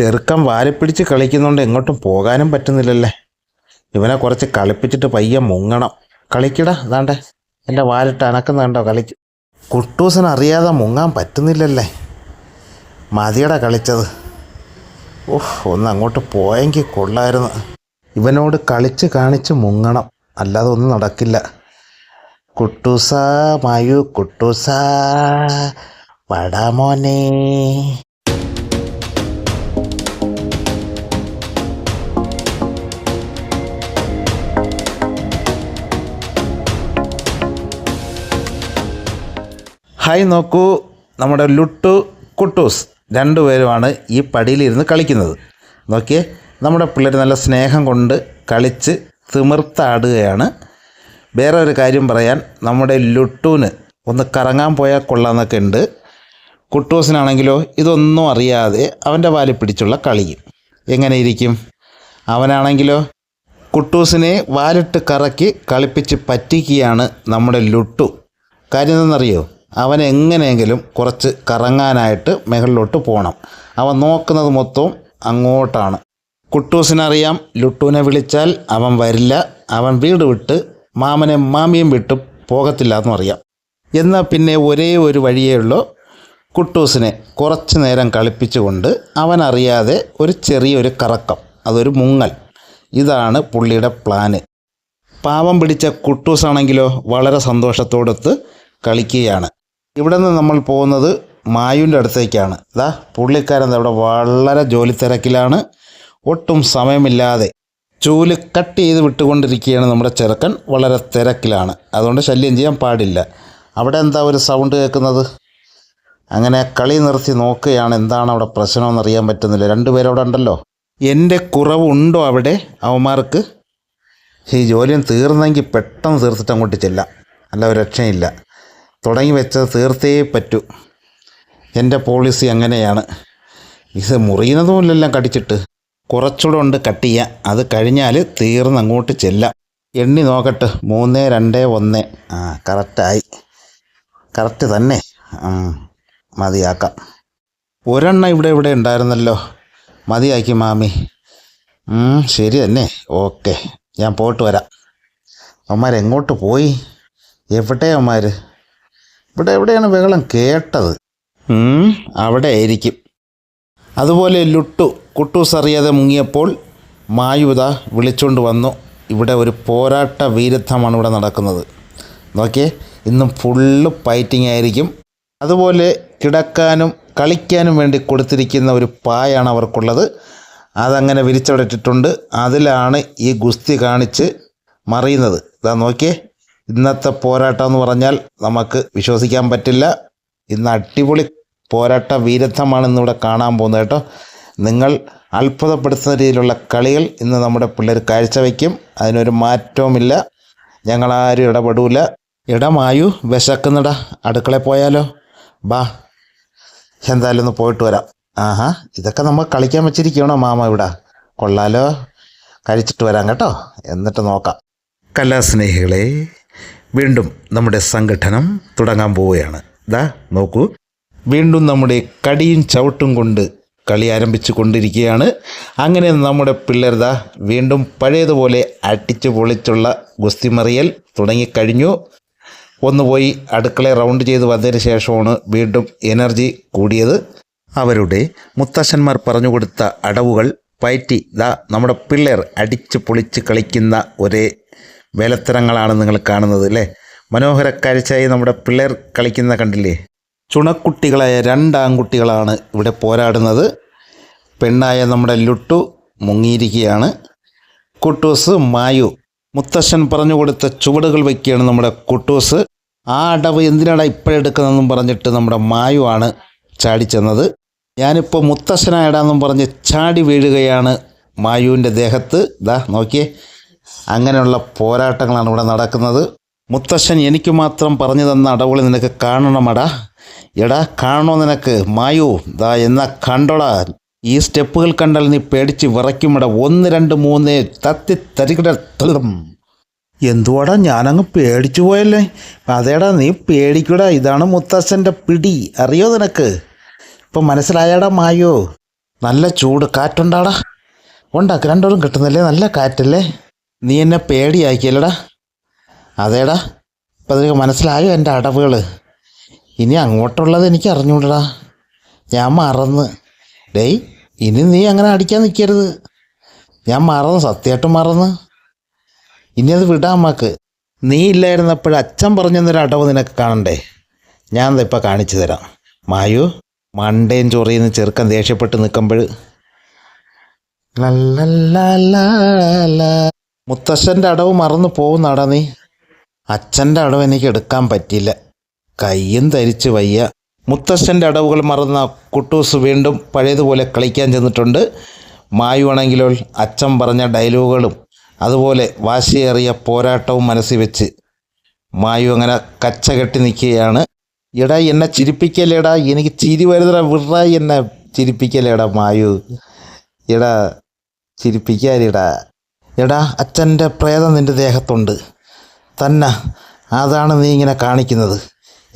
ചെറുക്കം വാരിപ്പിടിച്ച് കളിക്കുന്നതുകൊണ്ട് എങ്ങോട്ടും പോകാനും പറ്റുന്നില്ലല്ലേ? ഇവനെ കുറച്ച് കളിപ്പിച്ചിട്ട് പയ്യെ മുങ്ങണം. കളിക്കടാ അതാണ്ടെ എന്റെ വാലിട്ട് അനക്കുന്ന കണ്ടോ കളിക്ക്. കുട്ടൂസൻ അറിയാതെ മുങ്ങാൻ പറ്റുന്നില്ലല്ലേ? മതിയുടെ കളിച്ചത്. ഓഹ് ഒന്ന് അങ്ങോട്ട് പോയെങ്കിൽ കൊള്ളായിരുന്നു. ഇവനോട് കളിച്ച് കാണിച്ച് മുങ്ങണം. അല്ലാതെ ഒന്നും നടക്കില്ല. കുട്ടൂസ മായു കുട്ടൂസ പടാമോനെ ഹായ് നോക്കൂ നമ്മുടെ ലുട്ടു കുട്ടൂസ് രണ്ടുപേരുമാണ് ഈ പടിയിലിരുന്ന് കളിക്കുന്നത്. നോക്കിയേ നമ്മുടെ പിള്ളേർ നല്ല സ്നേഹം കൊണ്ട് കളിച്ച് തിമിർത്താടുകയാണ്. വേറെ ഒരു കാര്യം പറയാൻ നമ്മുടെ ലുട്ടൂന് ഒന്ന് കറങ്ങാൻ പോയാൽ കൊള്ളാമെന്നൊക്കെ ഉണ്ട്. കുട്ടൂസിനാണെങ്കിലോ ഇതൊന്നും അറിയാതെ അവന്റെ വാലിൽ പിടിച്ചുള്ള കളിയും എങ്ങനെ ഇരിക്കും? അവനാണെങ്കിലോ കുട്ടൂസിനെ വാലിട്ട് കറക്കി കളിപ്പിച്ച് പറ്റിക്കുകയാണ് നമ്മുടെ ലുട്ടു. കാര്യം എന്തെന്നറിയോ അവൻ എങ്ങനെയെങ്കിലും കുറച്ച് കറങ്ങാനായിട്ട് മുകളിലോട്ട് പോകണം അവൻ നോക്കുന്നത് മൊത്തവും അങ്ങോട്ടാണ്. കുട്ടൂസിനറിയാം ലുട്ടുവിനെ വിളിച്ചാൽ അവൻ വരില്ല. അവൻ വീട് വിട്ട് മാമനെ മാമിയും വിട്ട് പോകത്തില്ല എന്നും അറിയാം. എന്നാൽ പിന്നെ ഒരേ ഒരു വഴിയേ ഉള്ളൂ. കുട്ടൂസിനെ കുറച്ച് നേരം കളിപ്പിച്ചുകൊണ്ട് അവനറിയാതെ ഒരു ചെറിയൊരു കറക്കം അതൊരു മുങ്ങൽ. ഇതാണ് പുള്ളിയുടെ പ്ലാന്. പാവം പിടിച്ച കുട്ടൂസാണെങ്കിലോ വളരെ സന്തോഷത്തോടൊത്ത് കളിക്കുകയാണ്. ഇവിടെ നിന്ന് നമ്മൾ പോകുന്നത് മായുവിന്റെ അടുത്തേക്കാണ്. ഇതാ പുള്ളിക്കാരൻ അവിടെ വളരെ ജോലി തിരക്കിലാണ്. ഒട്ടും സമയമില്ലാതെ ചൂൽ കട്ട് ചെയ്ത് വിട്ടുകൊണ്ടിരിക്കുകയാണ് നമ്മുടെ ചെറുക്കൻ. വളരെ തിരക്കിലാണ്. അതുകൊണ്ട് ശല്യം ചെയ്യാൻ പാടില്ല. അവിടെ എന്താ ഒരു സൗണ്ട് കേൾക്കുന്നത്? അങ്ങനെ കളി നിർത്തി നോക്കുകയാണ് എന്താണ് അവിടെ പ്രശ്നമെന്ന് അറിയാൻ പറ്റുന്നില്ല. രണ്ടുപേരവിടെ ഉണ്ടല്ലോ. എന്റെ കുറവുണ്ടോ അവിടെ അവന്മാർക്ക്? ഈ ജോലിയും തീർന്നെങ്കിൽ പെട്ടെന്ന് തീർത്തിട്ട് അങ്ങോട്ട് ചെല്ലാം. അല്ല ഒരു രക്ഷയില്ല. തുടങ്ങി വെച്ചത് തീർത്തേ പറ്റൂ. എന്റെ പോളിസി അങ്ങനെയാണ്. ഇത് മുറിയുന്നതുമില്ലെല്ലാം കടിച്ചിട്ട് കുറച്ചുകൂടെ ഉണ്ട് കട്ട് ചെയ്യാം. അത് കഴിഞ്ഞാൽ തീർന്ന് അങ്ങോട്ട് ചെല്ലാം. എണ്ണി നോക്കട്ടെ. മൂന്ന് രണ്ട് ഒന്ന്. ആ കറക്റ്റായി കറക്റ്റ് തന്നെ. ആ മതിയാക്കാം. ഒരെണ്ണം ഇവിടെ ഇവിടെ ഉണ്ടായിരുന്നല്ലോ. മതിയാക്കി മാമി. ശരി തന്നെ. ഓക്കെ. ഞാൻ പോയിട്ട് വരാം. എങ്ങോട്ട് പോയി? എവിടെ അവന്മാർ ഇവിടെ എവിടെയാണ് ബഹളം കേട്ടത്? അവിടെ ആയിരിക്കും. അതുപോലെ ലുട്ടു കുട്ടൂസ് അറിയാതെ മുങ്ങിയപ്പോൾ മായുത വിളിച്ചുകൊണ്ട് വന്നു. ഇവിടെ ഒരു പോരാട്ട വീരത്വമാണ് ഇവിടെ നടക്കുന്നത്. നോക്കിയേ ഇന്നും ഫുള്ള് ഫൈറ്റിംഗ് ആയിരിക്കും. അതുപോലെ കിടക്കാനും കളിക്കാനും വേണ്ടി കൊടുത്തിരിക്കുന്ന ഒരു പായാണ് അവർക്കുള്ളത്. അതങ്ങനെ വിരിച്ചവിടെ ഇട്ടിട്ടുണ്ട് അതിലാണ് ഈ ഗുസ്തി കാണിച്ച് മറിയുന്നത്. ഇതാ നോക്കിയേ ഇന്നത്തെ പോരാട്ടം എന്ന് പറഞ്ഞാൽ നമുക്ക് വിശ്വസിക്കാൻ പറ്റില്ല. ഇന്ന് അടിപൊളി പോരാട്ട വീരത്വമാണ് ഇന്നിവിടെ കാണാൻ പോകുന്നത് കേട്ടോ. നിങ്ങൾ അത്ഭുതപ്പെടുത്തുന്ന രീതിയിലുള്ള കളികൾ ഇന്ന് നമ്മുടെ പിള്ളേർ കാഴ്ചവെക്കും. അതിനൊരു മാറ്റവുമില്ല. ഞങ്ങളാരും ഇടപെടൂല. ഇടമായു വിശക്കുന്നിട. അടുക്കളയിൽ പോയാലോ? ബാ എന്തായാലും ഒന്ന് പോയിട്ട് വരാം. ആഹാ ഇതൊക്കെ നമ്മൾ കളിക്കാൻ വെച്ചിരിക്കണോ മാമ ഇവിടെ? കൊള്ളാലോ. കഴിച്ചിട്ട് വരാം കേട്ടോ. എന്നിട്ട് നോക്കാം. കലാസ്നേഹികളെ വീണ്ടും നമ്മുടെ സംഘടനം തുടങ്ങാൻ പോവുകയാണ്. ദാ നോക്കൂ. വീണ്ടും നമ്മുടെ കടിയും ചവിട്ടും കൊണ്ട് കളി ആരംഭിച്ചു കൊണ്ടിരിക്കുകയാണ്. അങ്ങനെ നമ്മുടെ പിള്ളേർതാ വീണ്ടും പഴയതുപോലെ അടിച്ചു പൊളിച്ചുള്ള ഗുസ്തിമറിയൽ തുടങ്ങിക്കഴിഞ്ഞു. ഒന്ന് പോയി അടുക്കള റൗണ്ട് ചെയ്ത് വന്നതിന് ശേഷമാണ് വീണ്ടും എനർജി കൂടിയത്. അവരുടെ മുത്തശ്ശന്മാർ പറഞ്ഞു കൊടുത്ത അടവുകൾ പയറ്റി ദാ നമ്മുടെ പിള്ളേർ അടിച്ച് പൊളിച്ച് കളിക്കുന്ന ഒരേ വേലത്തരങ്ങളാണ് നിങ്ങൾ കാണുന്നത് അല്ലേ? മനോഹര കാഴ്ചയായി നമ്മുടെ പിള്ളേർ കളിക്കുന്ന കണ്ടില്ലേ? ചുണക്കുട്ടികളായ രണ്ടാൺകുട്ടികളാണ് ഇവിടെ പോരാടുന്നത്. പെണ്ണായ നമ്മുടെ ലുട്ടു മുങ്ങിയിരിക്കുകയാണ്. കുട്ടൂസ് മായു മുത്തശ്ശൻ പറഞ്ഞു കൊടുത്ത ചുവടുകൾ വയ്ക്കുകയാണ് നമ്മുടെ കുട്ടൂസ്. ആ അടവ് എന്തിനാണ് ഇപ്പോഴെടുക്കുന്നതെന്നും പറഞ്ഞിട്ട് നമ്മുടെ മായു ആണ് ചാടിച്ചെന്നത് ഞാനിപ്പോൾ മുത്തശ്ശനായിടാന്നും പറഞ്ഞ് ചാടി വീഴുകയാണ് മായുവിന്റെ ദേഹത്ത്. ദാ നോക്കിയേ. അങ്ങനെയുള്ള പോരാട്ടങ്ങളാണ് ഇവിടെ നടക്കുന്നത്. മുത്തശ്ശൻ എനിക്ക് മാത്രം പറഞ്ഞു തന്ന അടവുകൾ നിനക്ക് കാണണമടാ. എടാ കാണണോ നിനക്ക്? മായു ദാ എന്നാ കണ്ടോടാ. ഈ സ്റ്റെപ്പുകൾ കണ്ടാൽ നീ പേടിച്ച് വിറയ്ക്കുമട. ഒന്ന് രണ്ട് മൂന്ന് തത്തി തരികിട തളും. എന്തുവാടാ ഞാനങ്ങ് പേടിച്ചു പോയല്ലേ? അതേടാ നീ പേടിക്കൂടാ. ഇതാണ് മുത്തശ്ശന്റെ പിടി. അറിയോ നിനക്ക്? ഇപ്പം മനസ്സിലായാടാ മായോ. നല്ല ചൂട് കാറ്റുണ്ടാടാ. ഉണ്ടാക്ക് രണ്ടോളം കിട്ടുന്നില്ലേ? നല്ല കാറ്റല്ലേ? നീ എന്നെ പേടിയാക്കിയല്ലടാ? അതേടാ ഇപ്പം അതിനൊക്കെ മനസ്സിലായോ എന്റെ അടവുകൾ ഇനി അങ്ങോട്ടുള്ളത് എനിക്ക് അറിഞ്ഞൂടടാ. ഞാൻ മറന്ന്. ഡേയ് ഇനി നീ അങ്ങനെ അടിക്കാൻ നിൽക്കരുത് ഞാൻ മറന്ന് സത്യമായിട്ടും മറന്ന്. ഇനി അത് വിടാം അമ്മയ്ക്ക്. നീ ഇല്ലായിരുന്നപ്പോൾ അച്ഛൻ പറഞ്ഞൊരു അടവ് നിനക്ക് കാണണ്ടേ? ഞാൻ എന്താ ഇപ്പം കാണിച്ചു തരാം. മായു മണ്ടയും ചൊറിയുന്ന ചെറുക്കൻ ദേഷ്യപ്പെട്ട് നിൽക്കുമ്പോൾ മുത്തശ്ശന്റെ അടവ് മറന്നു പോകുന്നാടാ നീ. അച്ഛന്റെ അടവ് എനിക്ക് എടുക്കാൻ പറ്റില്ല കയ്യും ധരിച്ച് വയ്യ. മുത്തശ്ശന്റെ അടവുകൾ മറന്ന കുട്ടൂസ് വീണ്ടും പഴയതുപോലെ കളിക്കാൻ ചെന്നിട്ടുണ്ട്. മായുവാണെങ്കിലോ അച്ഛൻ പറഞ്ഞ ഡയലോഗുകളും അതുപോലെ വാശിയേറിയ പോരാട്ടവും മനസ്സിൽ വെച്ച് മായു അങ്ങനെ കച്ച കെട്ടി നിൽക്കുകയാണ്. എടാ എന്നെ ചിരിപ്പിക്കലേടാ. എനിക്ക് ചിരി വരുന്നടാ. വിട എന്നെ ചിരിപ്പിക്കലേടാ മായു. എടാ ചിരിപ്പിക്കാരിടാ എടാ അച്ഛന്റെ പ്രേതം നിന്റെ ദേഹത്തുണ്ട്. തന്നെ അതാണ് നീ ഇങ്ങനെ കാണിക്കുന്നത്.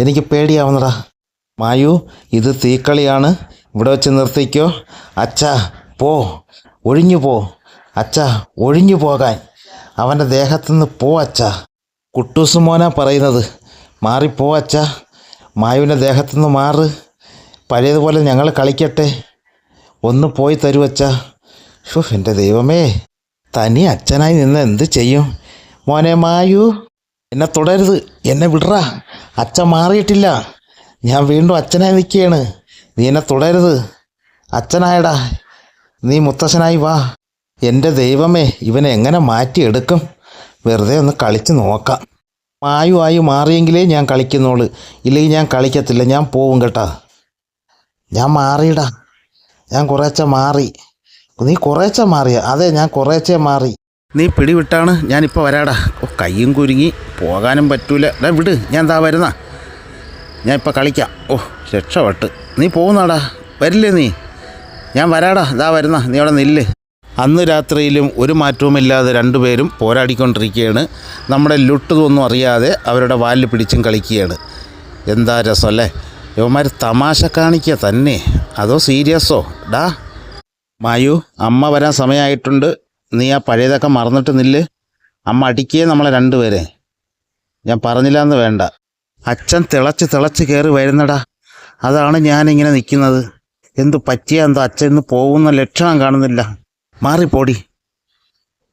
എനിക്ക് പേടിയാവുന്നടാ. മായു ഇത് തീക്കളിയാണ്. ഇവിടെ വെച്ച് നിർത്തിക്കോ. അച്ഛാ പോ. ഒഴിഞ്ഞു പോ. അച്ഛാ ഒഴിഞ്ഞു പോകാൻ. അവന്റെ ദേഹത്തുനിന്ന് പോ അച്ഛാ. കുട്ടൂസ് മോനാ പറയുന്നത്. മാറിപ്പോ അച്ഛാ. മായുവിന്റെ ദേഹത്തുനിന്ന് മാറ്. പഴയതുപോലെ ഞങ്ങൾ കളിക്കട്ടെ. ഒന്ന് പോയി തരൂ അച്ഛാ. എന്റെ ദൈവമേ. തനി അച്ഛനായി നിന്ന് എന്ത് ചെയ്യും? മോനെ മായു എന്നെ തുടരുത്. എന്നെ വിടറാ. അച്ഛൻ മാറിയിട്ടില്ല. ഞാൻ വീണ്ടും അച്ഛനായി നിൽക്കുകയാണ്. നീ എന്നെ തുടരുത്. അച്ഛനായടാ. നീ മുത്തശ്ശനായി വാ. എന്റെ ദൈവമേ ഇവനെ എങ്ങനെ മാറ്റിയെടുക്കും? വെറുതെ ഒന്ന് കളിച്ച് നോക്കാം. മായു ആയി മാറിയെങ്കിലേ ഞാൻ കളിക്കുന്നുള്ളൂ. ഇല്ലെങ്കിൽ ഞാൻ കളിക്കത്തില്ല. ഞാൻ പോവും കേട്ടാ. ഞാൻ മാറിയിടാ. ഞാൻ കുറേച്ച മാറി. നീ കുറേച്ച മാറിയ. അതെ ഞാൻ കുറേച്ച മാറി. നീ പിടിവിട്ടാണ് ഞാനിപ്പോൾ വരാടാ. കയ്യും കുരുങ്ങി. പോകാനും പറ്റൂല. ഡാ വിട് ഞാൻ എന്താ വരുന്ന. ഞാൻ ഇപ്പോൾ കളിക്കാം. ഓ രക്ഷപ്പെട്ട്. നീ പോകുന്നാടാ. വരില്ലേ നീ? ഞാൻ വരാടാ. ഇതാ വരുന്ന. നീ അവിടെ നില്ല്. അന്ന് രാത്രിയിലും ഒരു മാറ്റവുമില്ലാതെ രണ്ടുപേരും പോരാടിക്കൊണ്ടിരിക്കുകയാണ് നമ്മുടെ ലുട്ടതൊന്നും അറിയാതെ അവരുടെ വാലിൽ പിടിച്ചും കളിക്കുകയാണ്. എന്താ രസമല്ലേ ഇവന്മാർ തമാശ കാണിക്കുക തന്നെ. അതോ സീരിയസോ? ഡാ മായു അമ്മ വരാൻ സമയമായിട്ടുണ്ട് നീ ആ പഴയതൊക്കെ മറന്നിട്ട് നില്ല്. അമ്മ അടിക്കേ നമ്മളെ രണ്ടുപേരെ. ഞാൻ പറഞ്ഞില്ല എന്ന് വേണ്ട. അച്ഛൻ തിളച്ച് തിളച്ച് കയറി വരുന്നടാ. അതാണ് ഞാനിങ്ങനെ നിൽക്കുന്നത് എന്തു പറ്റിയ എന്തോ അച്ഛൻ ഇന്ന് പോകുന്ന ലക്ഷണം കാണുന്നില്ല. മാറിപ്പോടി.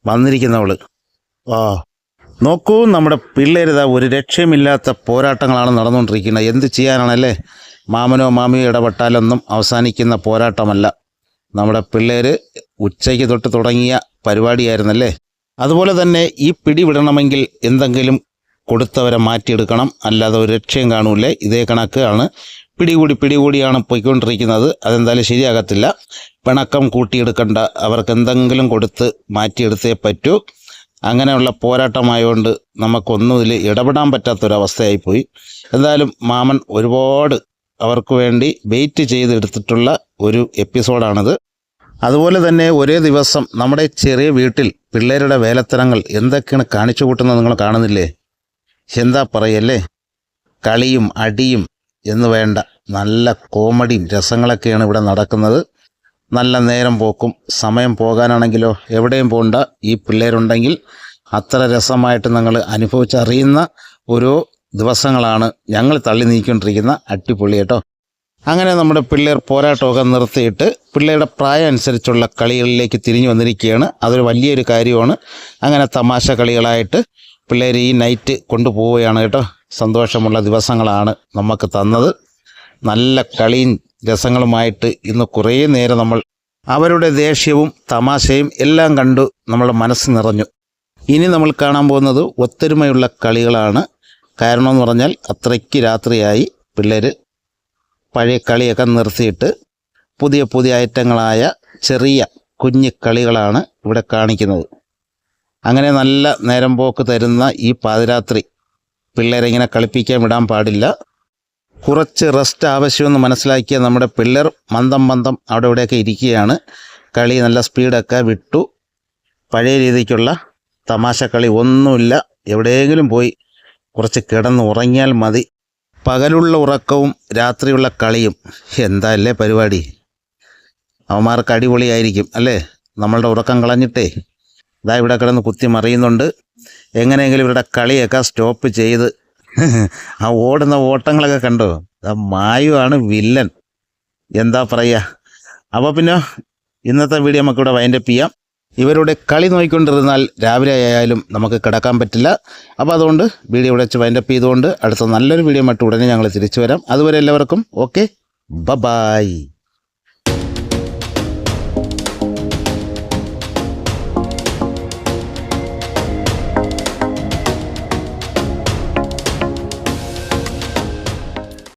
വന്നിരിക്കുന്നവൾ. ആ നോക്കൂ നമ്മുടെ പിള്ളേരിതാ ഒരു രക്ഷയുമില്ലാത്ത പോരാട്ടങ്ങളാണ് നടന്നുകൊണ്ടിരിക്കുന്നത്. എന്ത് ചെയ്യാനാണല്ലേ? മാമനോ മാമിയോ ഇടപെട്ടാലൊന്നും അവസാനിക്കുന്ന പോരാട്ടമല്ല. നമ്മുടെ പിള്ളേർ ഉച്ചയ്ക്ക് തൊട്ട് തുടങ്ങിയ പരിപാടിയായിരുന്നല്ലേ? അതുപോലെ തന്നെ ഈ പിടി വിടണമെങ്കിൽ എന്തെങ്കിലും കൊടുത്തവരെ മാറ്റിയെടുക്കണം. അല്ലാതെ ഒരു രക്ഷയും കാണൂലേ ഇതേ കണക്കാണ്. പിടികൂടി പിടികൂടിയാണ് പോയിക്കൊണ്ടിരിക്കുന്നത്. അതെന്തായാലും ശരിയാകത്തില്ല. പിണക്കം കൂട്ടിയെടുക്കേണ്ട അവർക്ക് എന്തെങ്കിലും കൊടുത്ത് മാറ്റിയെടുത്തേ പറ്റൂ. അങ്ങനെയുള്ള പോരാട്ടമായതുകൊണ്ട് നമുക്കൊന്നും ഇതിൽ ഇടപെടാൻ പറ്റാത്തൊരവസ്ഥയായിപ്പോയി. എന്തായാലും മാമൻ ഒരുപാട് അവർക്ക് വേണ്ടി വെയിറ്റ് ചെയ്തെടുത്തിട്ടുള്ള ഒരു എപ്പിസോഡാണിത്. അതുപോലെ തന്നെ ഒരേ ദിവസം നമ്മുടെ ചെറിയ വീട്ടിൽ പിള്ളേരുടെ വേലത്തരങ്ങൾ എന്തൊക്കെയാണ് കാണിച്ചു കൂട്ടുന്നത് നിങ്ങൾ കാണുന്നില്ലേ? എന്താ പറയല്ലേ? കളിയും അടിയും എന്ന് വേണ്ട നല്ല കോമഡിയും രസങ്ങളൊക്കെയാണ് ഇവിടെ നടക്കുന്നത്. നല്ല നേരം പോക്കും സമയം പോകാനാണെങ്കിലോ എവിടെയും പോകണ്ട ഈ പിള്ളേരുണ്ടെങ്കിൽ അത്ര രസമായിട്ട് നിങ്ങൾ അനുഭവിച്ചറിയുന്ന ഓരോ ദിവസങ്ങളാണ് ഞങ്ങൾ തള്ളി നീക്കിക്കൊണ്ടിരിക്കുന്ന അടിപൊളി കേട്ടോ. അങ്ങനെ നമ്മുടെ പിള്ളേർ പോരാട്ടമൊക്കെ നിർത്തിയിട്ട് പിള്ളേരുടെ പ്രായം അനുസരിച്ചുള്ള കളികളിലേക്ക് തിരിഞ്ഞു വന്നിരിക്കുകയാണ്. അതൊരു വലിയൊരു കാര്യമാണ്. അങ്ങനെ തമാശ കളികളായിട്ട് പിള്ളേർ ഈ നൈറ്റ് കൊണ്ടുപോവുകയാണ് കേട്ടോ. സന്തോഷമുള്ള ദിവസങ്ങളാണ് നമുക്ക് തന്നത്. നല്ല കളിയും രസങ്ങളുമായിട്ട് ഇന്ന് കുറേ നേരം നമ്മൾ അവരുടെ ദേഷ്യവും തമാശയും എല്ലാം കണ്ടു നമ്മുടെ മനസ്സ് നിറഞ്ഞു. ഇനി നമ്മൾ കാണാൻ പോകുന്നത് ഒത്തൊരുമയുള്ള കളികളാണ്. കാരണം എന്ന് പറഞ്ഞാൽ അത്രയ്ക്ക് രാത്രിയായി പിള്ളേർ പഴയ കളിയൊക്കെ നിർത്തിയിട്ട് പുതിയ പുതിയ ഐറ്റങ്ങളായ ചെറിയ കുഞ്ഞു കളികളാണ് ഇവിടെ കാണിക്കുന്നത്. അങ്ങനെ നല്ല നേരം പോക്ക് തരുന്ന ഈ പാതിരാത്രി പിള്ളേരെ ഇങ്ങനെ കളിപ്പിക്കാൻ വിടാൻ പാടില്ല. കുറച്ച് റെസ്റ്റ് ആവശ്യമെന്ന് മനസ്സിലാക്കിയ നമ്മുടെ പിള്ളേർ മന്ദം മന്ദം അവിടെ ഇവിടെയൊക്കെ ഇരിക്കുകയാണ്. കളി നല്ല സ്പീഡൊക്കെ വിട്ടു. പഴയ രീതിക്കുള്ള തമാശ കളി ഒന്നുമില്ല. എവിടെയെങ്കിലും പോയി കുറച്ച് കിടന്ന് ഉറങ്ങിയാൽ മതി. പകലുള്ള ഉറക്കവും രാത്രിയുള്ള കളിയും. എന്താ അല്ലേ പരിപാടി? അവന്മാർക്ക് അടിപൊളിയായിരിക്കും അല്ലേ? നമ്മളുടെ ഉറക്കം കളഞ്ഞിട്ടേ. ഇതാ ഇവിടെ കിടന്ന് കുത്തി മറിയുന്നുണ്ട്. എങ്ങനെയെങ്കിലും ഇവരുടെ കളിയൊക്കെ സ്റ്റോപ്പ് ചെയ്ത് ആ ഓടുന്ന ഓട്ടങ്ങളൊക്കെ കണ്ടോ? ആ മായുവാണ് വില്ലൻ. എന്താ പറയുക അപ്പോൾ പിന്നെ ഇന്നത്തെ വീഡിയോ നമുക്കിവിടെ വൈൻഡപ്പ് ചെയ്യാം. ഇവരുടെ കളി നോക്കിക്കൊണ്ടിരുന്നാൽ രാവിലെ ആയാലും നമുക്ക് കിടക്കാൻ പറ്റില്ല. അപ്പോൾ അതുകൊണ്ട് വീഡിയോ ഇവിടെ വെച്ച് വൈൻഡപ്പ് ചെയ്തുകൊണ്ട് അടുത്ത നല്ലൊരു വീഡിയോ മറ്റു ഉടനെ ഞങ്ങൾ തിരിച്ചു വരാം. അതുവരെ എല്ലാവർക്കും ഓക്കെ ബ ബായ്